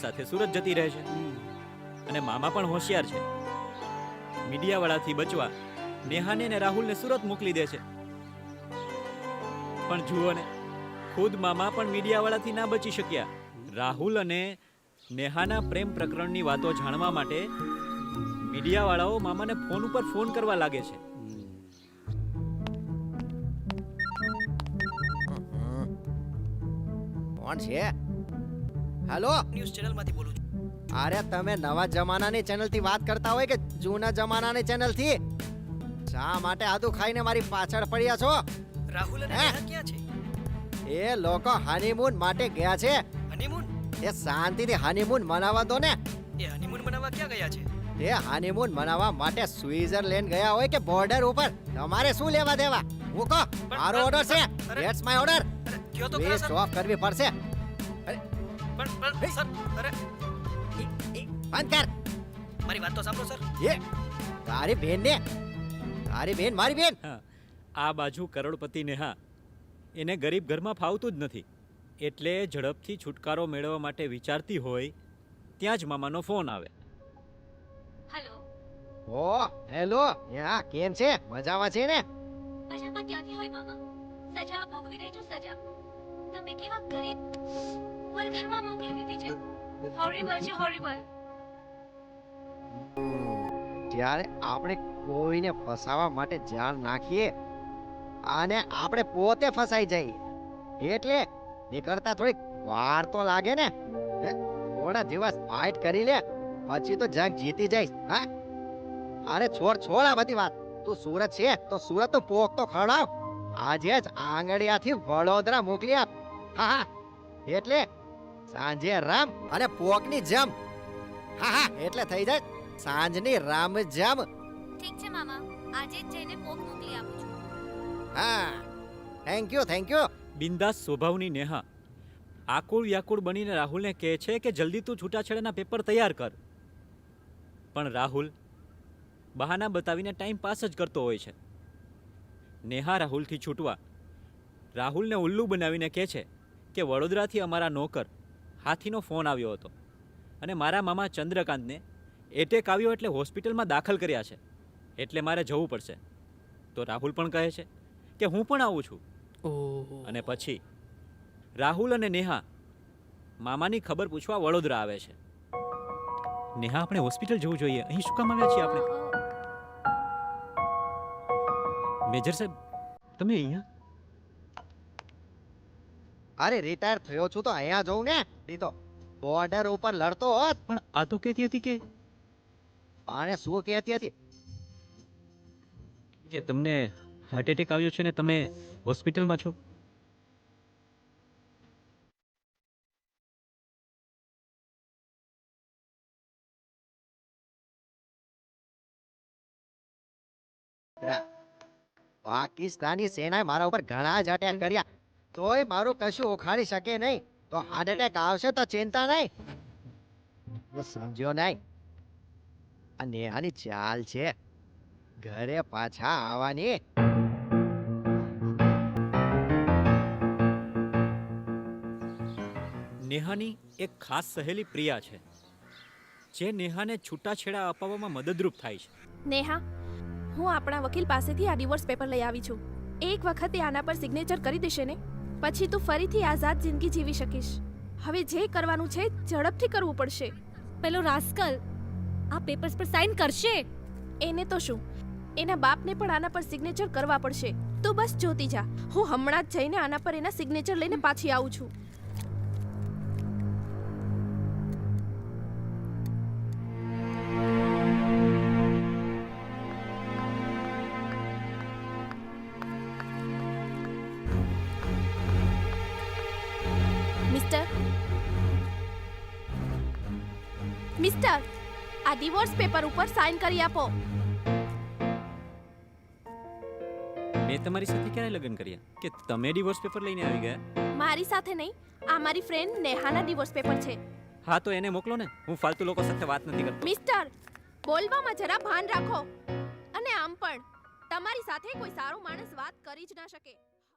સાથે સુરત જતી રહે છે. અને મામા પણ હોશિયાર છે. મીડિયાવાળાથી બચવા નેહાને અને રાહુલને સુરત મોકલી દે છે. પણ જુઓ ને, ખુદ મામા પણ મીડિયાવાળાથી ના બચી શક્યા. રાહુલ અને નેહાના પ્રેમ પ્રકરણની વાતો જાણવા માટે મીડિયાવાળાઓ મામાને ફોન ઉપર ફોન કરવા લાગે છે. કોણ છે? હેલો? ન્યૂઝ ચેનલમાંથી બોલું છું. અરે તમે નવા જમાનાની ચેનલથી વાત કરતા હોય કે જૂના જમાનાની ચેનલથી શા માટે આદુ ખાઈને મારી પાછળ પડ્યા છો? રાહુલ અને? નેહા ક્યાં છે? એ લોકો હનીમૂન માટે ગયા છે. હનીમૂન એ શાંતિથી હનીમૂન મનાવવા દો ને. એ હનીમૂન મનાવવા ક્યાં ગયા છે? એ હનીમૂન મનાવવા માટે સ્વિટ્ઝરલેન્ડ ગયા હોય કે બોર્ડર ઉપર. તમારે શું લેવા દેવા? કહો મારો ઓર્ડર છે. ધેટ્સ માય ઓર્ડર કયો તો કરવી પડશે. પણ પણ સર અરે બંધ કર મારી વાત તો સાંભળો સર. એ તારી બેન ને તારી બેન મારી બેન. હા આ બાજુ કરોડપતિ નેહા એને ગરીબ ઘરમાં ફાવતું જ નથી. એટલે ઝડપથી છુટકારો મેળવવા માટે વિચારતી હોય ત્યાં જ મામાનો ફોન આવે. હેલો. ઓ હેલો યા કેમ છે? મજામાં છે ને? મજામાં ક્યાંથી હોય મામા? સજા ભોગવી રહી છું સજા. તમે કેવા ગરીબ વલઘરમાં મોકલી દીધી છે? હોરિબલ છે હોરિબલ આપણે કોઈને ફસાવા માટે જાળ નાખીએ, અને આપણે પોતે ફસાઈ જઈએ, એટલે નીકળતા થોડીક વાર તો લાગે ને. થોડા દિવસ ફાઇટ કરી લે, પછી તો જંગ જીતી જઈશ, હા? અરે છોડ છોડ આ બધી વાત. તું સુરત છે, તો સુરતનું પોક તો ખવડાવ. આજે જ આંગળીયાથી વડોદરા મોકલી આપ. હા હા. એટલે સાંજે રામ. અને પોકની જમ. હા હા એટલે થઈ જાય. સાંજની રામ જમ. ઠીક છે મામા. આજે જ જઈને પોક મોકલી આપું છું. હા. થેન્ક યુ થેન્ક યુ બિંદાસ સ્વભાવની નેહા. આકુળ વ્યાકુળ બનીને રાહુલને કહે છે કે જલ્દી તું છૂટાછેડાના પેપર તૈયાર કર. પણ રાહુલ બહાના બતાવીને ટાઈમ પાસ જ કરતો હોય છે. નેહા રાહુલથી છૂટવા. રાહુલને ઉલ્લુ બનાવીને કહે છે કે વડોદરાથી અમારા નોકર હાથીનો ફોન આવ્યો હતો અને મારા મામા ચંદ્રકાંતને એટેક આવ્યો એટલે હોસ્પિટલમાં દાખલ કર્યા છે. એટલે મારે જવું પડશે. તો રાહુલ પણ કહે છે કે હું પણ આવું છું. અને પછી રાહુલ અને નેહા મામાની ખબર પૂછવા વડોદરા આવે છે. નેહા આપણે હોસ્પિટલ જવું જોઈએ. અહીં શું કામ આવ્યા છીએ આપણે? મેજર સાહેબ તમે અહીંયા? અરે રિટાયર થયો છું તો અહીંયા જઉં ને? દીધો બોર્ડર ઉપર લડતો હોત. પણ આ તો કહેતી હતી કે અને શું કહેતી હતી? કે તમને હાર્ટ એટેક આવ્યો છે ને તમે હોસ્પિટલમાં છો? પાકિસ્તાની સેનાએ મારા ઉપર ઘણા જ અટેક કર્યા. તોય મારું કશું ઉખાડી શકે નહીં. તો હાર્ટ એટેક આવશે તો ચિંતા નહીં. સમજ્યો નહીં? આ નેહાની ચાલ છે. ઘરે પાછા આવવાની. નેહાની એક ખાસ સહેલી પ્રિયા છે જે નેહાને છૂટાછેડા અપાવવામાં મદદરૂપ થાય છે. નેહા હું આપણા વકીલ પાસેથી આ ડિવોર્સ પેપર લઈ આવી છું. એક વખતે આના પર સિગ્નેચર કરી દેશે ને? પછી તું ફરીથી આઝાદ જિંદગી જીવી શકીશ. હવે જે કરવાનું છે ઝડપથી કરવું પડશે. પેલો રાસ્કલ આ પેપર્સ પર સાઇન કરશે? એને તો શું? એના બાપને પણ આના પર સિગ્નેચર કરવા પડશે. તો બસ જોતી જા. હું હમણાં જ જઈને આના પર એના સિગ્નેચર લઈને પાછી આવું છું. મિસ્ટર મિસ્ટર આ ડિવોર્સ પેપર ઉપર સાઈન કરી આપો. મેં તમારી સાથે ક્યારે લગ્ન કર્યા? કે તમે ડિવોર્સ પેપર લઈને આવી ગયા? મારી સાથે નહીં. આ મારી ફ્રેન્ડ નેહાના ડિવોર્સ પેપર છે. હા તો એને મોકલો ને. હું ફાલતુ લોકો સાથે વાત નથી કરતો. મિસ્ટર બોલવામાં જરા ભાન રાખો. અને આમ પણ. તમારી સાથે કોઈ સારો માણસ વાત કરી જ ના શકે.